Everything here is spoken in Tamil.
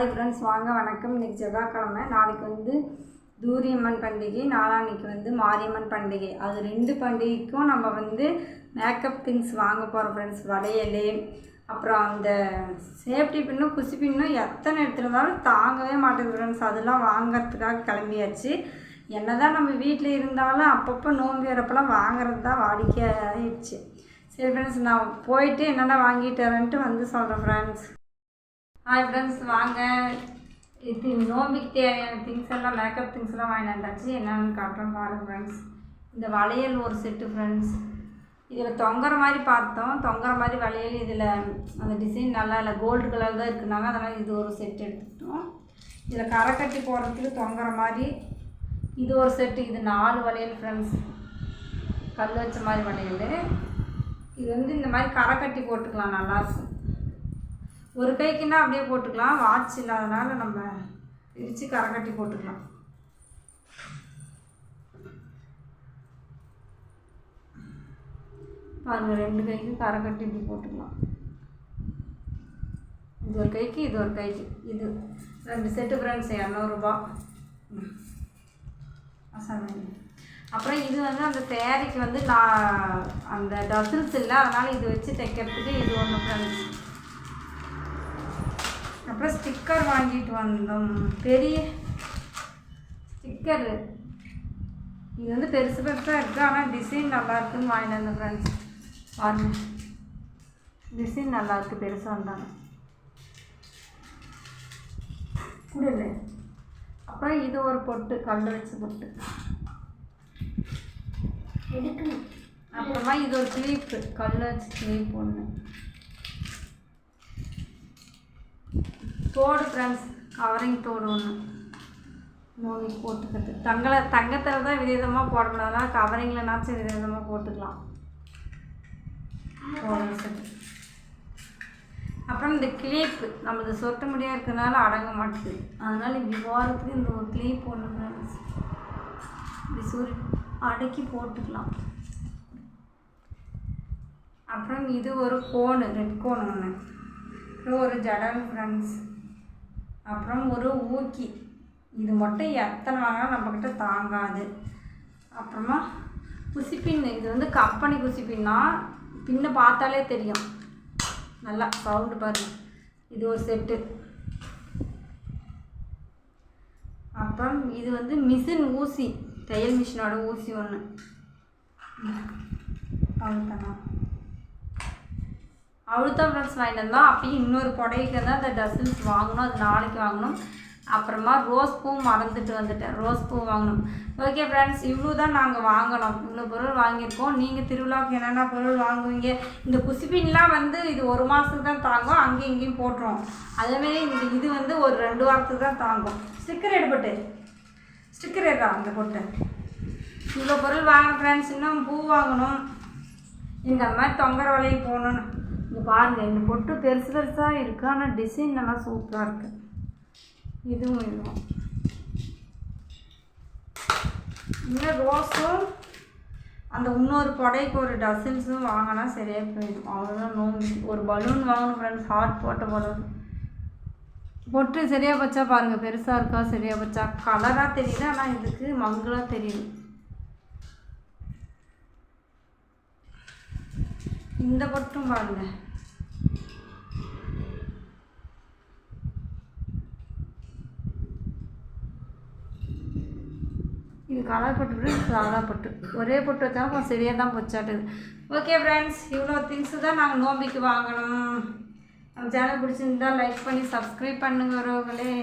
ஹாய் ஃப்ரெண்ட்ஸ் வாங்க வணக்கம். இன்றைக்கி செவ்வாய்க்கிழமை. நாளைக்கு வந்து தூரியம்மன் பண்டிகை நாளான்னைக்கு வந்து மாரியம்மன் பண்டிகை. அது ரெண்டு பண்டிகைக்கும் நம்ம வந்து மேக்கப் திங்ஸ் வாங்க போகிறோம் ஃப்ரெண்ட்ஸ் வளையல் அப்புறம் அந்த சேஃப்டி பின்னும் குசி பின்னும் எத்தனை எடுத்துருந்தாலும் தாங்கவே மாட்டேங்குது ஃப்ரெண்ட்ஸ் அதெல்லாம் வாங்கிறதுக்காக கிளம்பியாச்சு. என்னதான் நம்ம வீட்டில் இருந்தாலும் அப்பப்போ நோம்பு வரப்பெல்லாம் வாங்குறது தான் வாடிக்கை ஆயிடுச்சு சரி ஃப்ரெண்ட்ஸ் நான் போயிட்டு என்னென்ன வாங்கிட்டு வரேன்ட்டு வந்து சொல்கிறேன் ஃப்ரெண்ட்ஸ் ஹாய் ஃப்ரெண்ட்ஸ் வாங்க. இது நோம்பிக்கு தேவையான திங்ஸ் எல்லாம் மேக்கப் திங்ஸ் எல்லாம் வாங்கி வந்தாச்சு. என்னென்னு காட்டுறோம் பாருங்க ஃப்ரெண்ட்ஸ் இந்த வளையல் ஒரு செட்டு ஃப்ரெண்ட்ஸ் இதில் தொங்குற மாதிரி பார்த்தோம். தொங்குற மாதிரி வளையல் இதில் அந்த டிசைன் நல்லா இல்லை. கோல்டு கலர் தான் இருக்குனாங்க. அதனால் இது ஒரு செட் எடுத்துக்கிட்டோம் இதில் கரை கட்டி போடுறதுக்கு தொங்குற மாதிரி இது ஒரு செட்டு இது நாலு வளையல் ஃப்ரெண்ட்ஸ் கல் வச்ச மாதிரி வளையல். இது வந்து இந்த மாதிரி கரை கட்டி போட்டுக்கலாம் நல்லாயிருக்கும் ஒரு கைக்குன்னா அப்படியே போட்டுக்கலாம். வாட்ச் இல்லாதனால நம்ம பிரித்து கரை கட்டி போட்டுக்கலாம். பாருங்கள் ரெண்டு கைக்கு கரங்கட்டி இப்படி போட்டுக்கலாம். இது ஒரு கைக்கு இது ஒரு கைக்கு. இது ரெண்டு செட்டு ஃப்ரெண்ட்ஸ் இரநூறுபா. அப்புறம் இது வந்து அந்த சேரீக்கு வந்து நான் அந்த டசில்ஸ் இல்லை அதனால் இது வச்சு தைக்கிறதுக்கு இது ஒன்று ஃப்ரெண்ட்ஸ் அப்புறம் ஸ்டிக்கர் வாங்கிட்டு வந்தோம். பெரிய ஸ்டிக்கரு இது வந்து பெருசு பெருசாக இருக்குது ஆனால் டிசைன் நல்லா இருக்குன்னு வாங்கிட்டு வந்தேன் ஃப்ரெண்ட்ஸ் பாருங்க. டிசைன் நல்லா இருக்குது பெருசாக இருந்தாங்க கூடல அப்புறம் இது ஒரு பொட்டு கல் வச்ச பொட்டு. அப்புறமா இது ஒரு கிளிப்பு கல் வச்ச கிளிப் ஒன்று தோடு ஃப்ரெண்ட்ஸ் கவரிங் தோடு ஒன்று மூவி போட்டுக்கிறது. தங்களை தங்கத்தில் தான் விதவிதமாக போட முடியாதுனா கவரிங்லனாச்சும் விதவிதமாக போட்டுக்கலாம். அப்புறம் இந்த கிளிப்பு நம்மளது சொட்ட முடியாக இருக்கிறதுனால அடங்க மாட்டுது. அதனால் இப்படி போகிறதுக்கு இந்த ஒரு கிளிப் ஒன்று ஃப்ரெண்ட்ஸ் இப்படி சுரு அடக்கி போட்டுக்கலாம். அப்புறம் இது ஒரு கோனு ரெட் கோன் ஒன்று அப்புறம் ஒரு ஜடல் ஃப்ரெண்ட்ஸ் அப்புறம் ஒரு ஊக்கி. இது மட்டும் எத்தனை வாங்கினா நம்மக்கிட்ட தாங்காது. அப்புறமா குசிப்பின் இது வந்து கம்பெனி குசிப்பின்னா பின்ன பார்த்தாலே தெரியும். நல்லா சவுண்டு பாருங்கள் இது ஒரு செட்டு. அப்புறம் இது வந்து மிஷின் ஊசி தையல் மிஷினோட ஊசி ஒன்று அவ்வளோதானா அவ்வளோதான் ஃப்ரெண்ட்ஸ் வாங்கிட்டு வந்தோம் அப்பயும் இன்னொரு புடவைக்கு தான் அந்த டசில்ஸ் வாங்கணும். அது நாளைக்கு வாங்கணும். அப்புறமா ரோஸ் பூ மறந்துட்டு வந்துட்டேன். ரோஸ் பூ வாங்கணும். ஓகே ஃப்ரெண்ட்ஸ் இவ்வளோ தான் நாங்கள் வாங்கணும். இவ்வளோ பொருள் வாங்கியிருக்கோம். நீங்கள் திருவிழாவுக்கு என்னென்ன பொருள் வாங்குவீங்க? இந்த குசிபின்லாம் வந்து இது ஒரு மாதத்துக்கு தான் தாங்கும். அங்கேயும் இங்கேயும் போட்டுரும். அதேமாரி இந்த இது வந்து ஒரு ரெண்டு வாரத்துக்கு தான் தாங்கும். ஸ்டிக்கர் எடுப்பட்டு ஸ்டிக்கர் எடுறா அந்த பொட்டு. இவ்வளோ பொருள் வாங்கின ஃப்ரெண்ட்ஸ் இன்னும் பூ வாங்கணும். இந்த மாதிரி தொங்கர வலையில் போகணுன்னு இங்கே பாருங்கள் இந்த பொட்டு பெருசு பெருசாக இருக்குது ஆனால் டிசைன் நல்லா சூப்பராக இருக்குது இதுவும் இதுவும். இன்னும் ரோஸும் அந்த இன்னொரு புடைக்கு ஒரு டசன்ஸும் வாங்கினா சரியாக போயிடும். அவ்வளோதான் நோம்பி ஒரு பலூன் வாங்கணும் ஃப்ரெண்ட்ஸ் ஹார்ட் போட்ட பலூன் பொட்டு சரியாக பச்சா பாருங்கள் பெருசாக இருக்கா சரியாக வச்சா? கலராக தெரியுது ஆனால் இதுக்கு மங்களாக தெரியுது. இந்த பொட்டும் பாருங்க. இது கலர் பட்டு சாதா பட்டு. ஒரே பொட்டு வச்சாலும் கொஞ்சம் சரியாக தான் பொச்சாட்டுது. ஓகே ஃப்ரெண்ட்ஸ் இவ்வளோ திங்ஸு தான் நாங்கள் நோம்பிக்கு வாங்கணும். நம்ம சேனல் பிடிச்சிருந்தா லைக் பண்ணி சப்ஸ்கிரைப் பண்ணுங்க உறவுகளே.